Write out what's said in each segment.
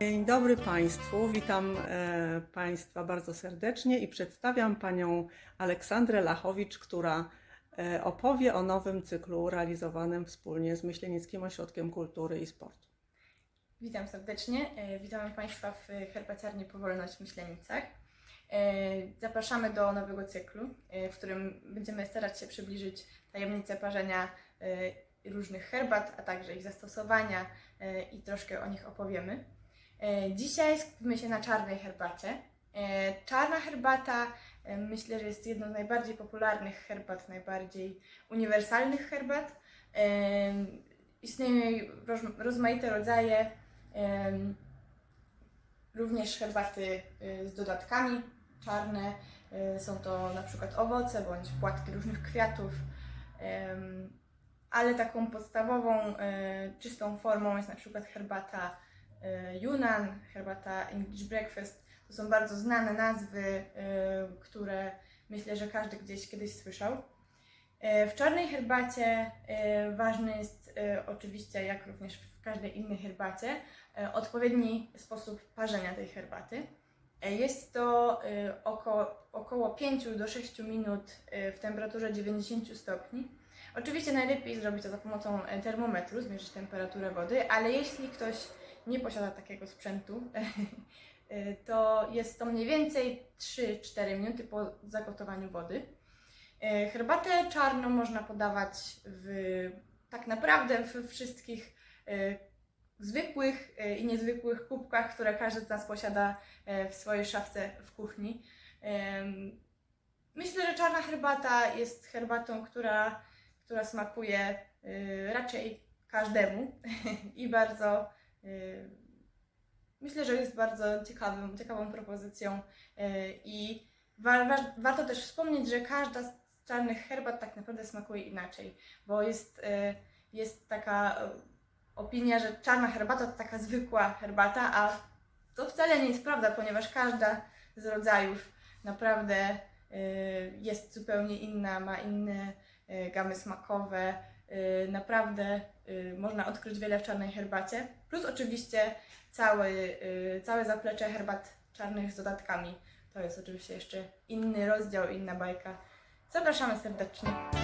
Dzień dobry Państwu, witam e, Państwa bardzo serdecznie i przedstawiam Panią Aleksandrę Lachowicz, która e, opowie o nowym cyklu realizowanym wspólnie z Myślenickim Ośrodkiem Kultury i Sportu. Witam serdecznie. E, Witamy Państwa w herbaciarni Powolność w Myślenicach. Zapraszamy do nowego cyklu, w którym będziemy starać się przybliżyć tajemnice parzenia różnych herbat, a także ich zastosowania i troszkę o nich opowiemy. E, Dzisiaj skupimy się na czarnej herbacie. E, Czarna herbata e, myślę, że jest jedną z najbardziej popularnych herbat, najbardziej uniwersalnych herbat. Istnieją rozmaite rodzaje, również herbaty z dodatkami czarne. Są to na przykład owoce bądź płatki różnych kwiatów. Ale taką podstawową, czystą formą jest na przykład herbata Yunnan, herbata English Breakfast. To są bardzo znane nazwy, y, które myślę, że każdy gdzieś kiedyś słyszał. E, W czarnej herbacie e, ważny jest e, oczywiście, jak również w każdej innej herbacie, e, odpowiedni sposób parzenia tej herbaty. E, Jest to e, około, około 5 do 6 minut e, w temperaturze 90 stopni. Oczywiście najlepiej zrobić to za pomocą e, termometru, zmierzyć temperaturę wody, ale jeśli ktoś nie posiada takiego sprzętu, e, to jest to mniej więcej 3-4 minuty po zagotowaniu wody. E, Herbatę czarną można podawać w, tak naprawdę w wszystkich e, zwykłych i niezwykłych kubkach, które każdy z nas posiada w swojej szafce w kuchni. Myślę, że czarna herbata jest herbatą, która, która smakuje raczej każdemu i bardzo myślę, że jest bardzo ciekawym, ciekawą propozycją e, i wa- wa- warto też wspomnieć, że każda z czarnych herbat tak naprawdę smakuje inaczej, bo jest, e, jest taka opinia, że czarna herbata to taka zwykła herbata, a to wcale nie jest prawda, ponieważ każda z rodzajów naprawdę jest zupełnie inna, ma inne gamy smakowe. Naprawdę można odkryć wiele w czarnej herbacie. Plus oczywiście cały, e, całe zaplecze herbat czarnych z dodatkami. To jest oczywiście jeszcze inny rozdział, inna bajka. Zapraszamy serdecznie.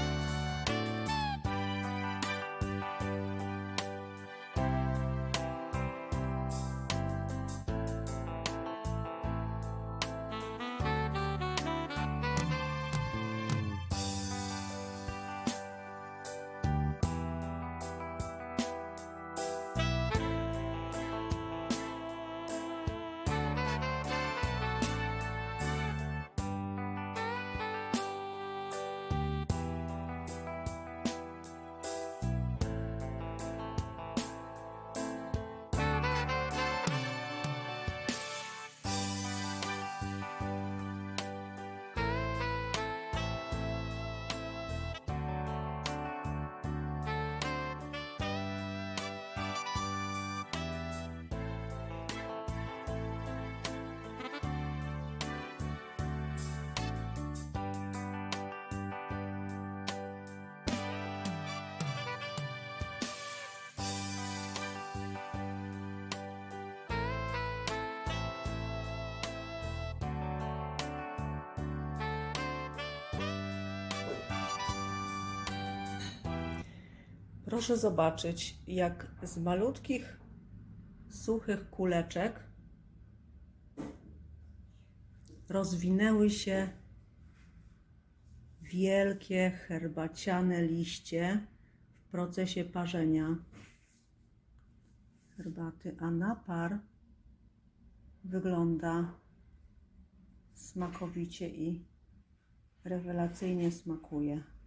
Proszę zobaczyć, jak z malutkich, suchych kuleczek rozwinęły się wielkie herbaciane liście w procesie parzenia herbaty, a napar wygląda smakowicie i rewelacyjnie smakuje.